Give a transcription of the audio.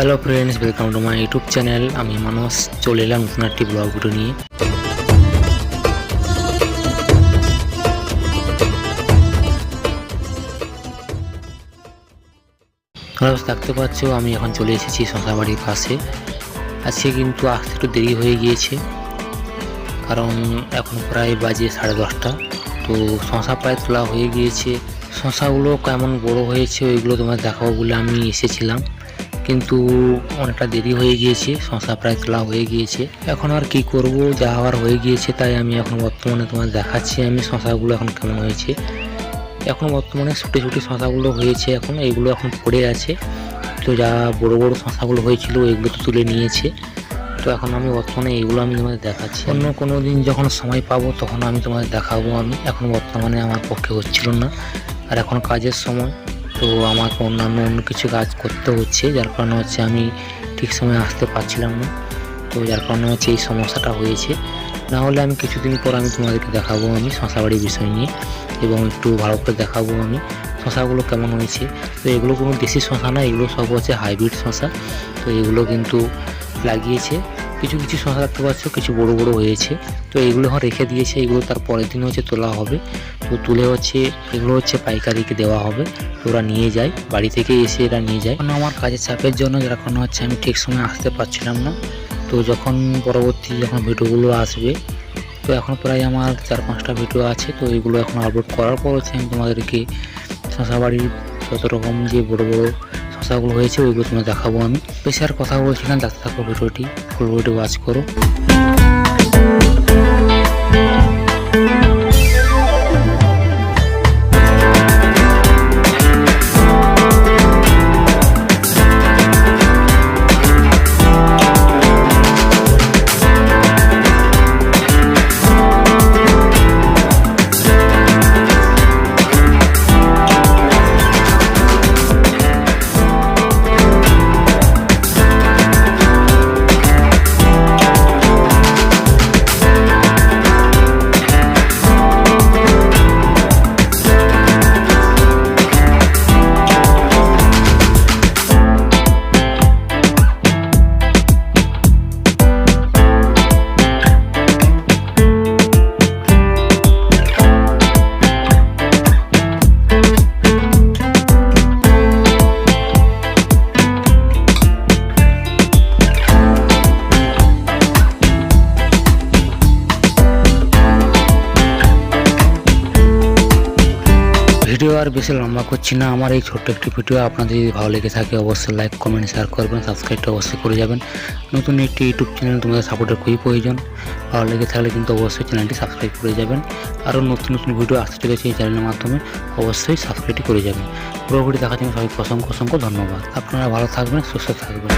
Hello friends welcome to my YouTube channel আমি মানস, চলে এলাম নতুন একটি ব্লগ ভিডিও নিয়ে। তোমরা দেখতে পাচ্ছ, আমি এখন চলে এসেছি শশা বাড়ির পাশে। আজকে কিন্তু আসতে একটু দেরি হয়ে গিয়েছে, কারণ এখন প্রায় বাজে সাড়ে দশটা। তো শশা প্রায় তোলা হয়ে গিয়েছে। শশাগুলো কেমন বড় হয়েছে, ওইগুলো তোমার দেখাবো বলে আমি এসেছিলাম। কিন্তু অনেকটা দেরি হয়ে গিয়েছে শশা প্রায় তোলা হয়ে গিয়েছে। এখন আর কি করব, যা হওয়ার হয়ে গিয়েছে তাই আমি এখন বর্তমানে তোমার দেখাচ্ছি আমি শশাগুলো এখন কেমন হয়েছে। এখন বর্তমানে ছুটি ছুটি শশাগুলো হয়েছে এখন এইগুলো এখন পড়ে আছে। তো যা বড় বড় শশাগুলো হয়েছিল, এগুলো তো তুলে নিয়েছে। তো এখন আমি বর্তমানে এইগুলো আমি তোমাদের দেখাচ্ছি। অন্য কোনো দিন যখন সময় পাবো তখন আমি তোমাদের দেখাবো আমি। এখন বর্তমানে আমার পক্ষে হচ্ছিল না। আর এখন কাজের সময় তো আমাকে অন্যান্য অন্য কিছু কাজ করতে হচ্ছে, যার কারণে হচ্ছে আমি ঠিক সময় আসতে পারছিলাম না। তো যার কারণে হচ্ছে এই সমস্যাটা হয়েছে। না হলে আমি কিছুদিন পর আমি তোমাদেরকে দেখাবো আমি শশাবাড়ির বিষয় নিয়ে এবং একটু ভালো করে দেখাবো আমি শশাগুলো কেমন হয়েছে। তো এগুলো কোনো দেশি শশা না, এগুলো সব হচ্ছে হাইব্রিড শশা। তো এগুলো কিন্তু লাগিয়েছে। কিছু কিছু শশা দেখতে পাচ্ছ কিছু বড় বড় হয়েছে। তো এগুলো এখন রেখে দিয়েছে, এগুলো তার পরের দিন হচ্ছে তোলা হবে। তো তুলে হচ্ছে, এগুলো হচ্ছে পাইকারিকে দেওয়া হবে। তো ওরা নিয়ে যায়, বাড়ি থেকে এসে এরা নিয়ে যায়। কারণ আমার কাজের চাপের জন্য কারণে হচ্ছে, আমি ঠিক সময় আসতে পারছিলাম না। তো যখন পরবর্তী যখন ভিডিওগুলো আসবে, তো এখন প্রায় আমার চার পাঁচটা ভিডিও আছে। তো এগুলো এখন আপলোড করার পর হচ্ছে আমি তোমাদেরকে শশাবাড়ির যত রকম যে বড় বড় শশাগুলো হয়েছে, ওইগুলো তোমার দেখাবো আমি। বেশি আর কথা বলছি না, দেখতে থাকো ভিডিওটি ফুল ভিডিও ওয়াচ করো। ভিডিও আর বেশি লম্বা করছি না। আমার এই ছোট্ট একটি ভিডিও আপনাদের যদি ভালো লেগে থাকে, অবশ্যই লাইক কমেন্ট শেয়ার করবেন সাবস্ক্রাইবটা অবশ্যই করে যাবেন। নতুন একটি ইউটিউব চ্যানেল তোমাদের সাপোর্টের খুবই প্রয়োজন। ভালো লেগে থাকলে কিন্তু অবশ্যই চ্যানেলটি সাবস্ক্রাইব করে যাবেন। আরও নতুন নতুন ভিডিও আসতে চলেছে এই চ্যানেলের মাধ্যমে, অবশ্যই সাবস্ক্রাইবটি করে যাবেন। পুরোপুরি দেখার জন্য সবাইকে অসংখ্য অসংখ্য ধন্যবাদ। আপনারা ভালো থাকবেন, সুস্থ থাকবেন।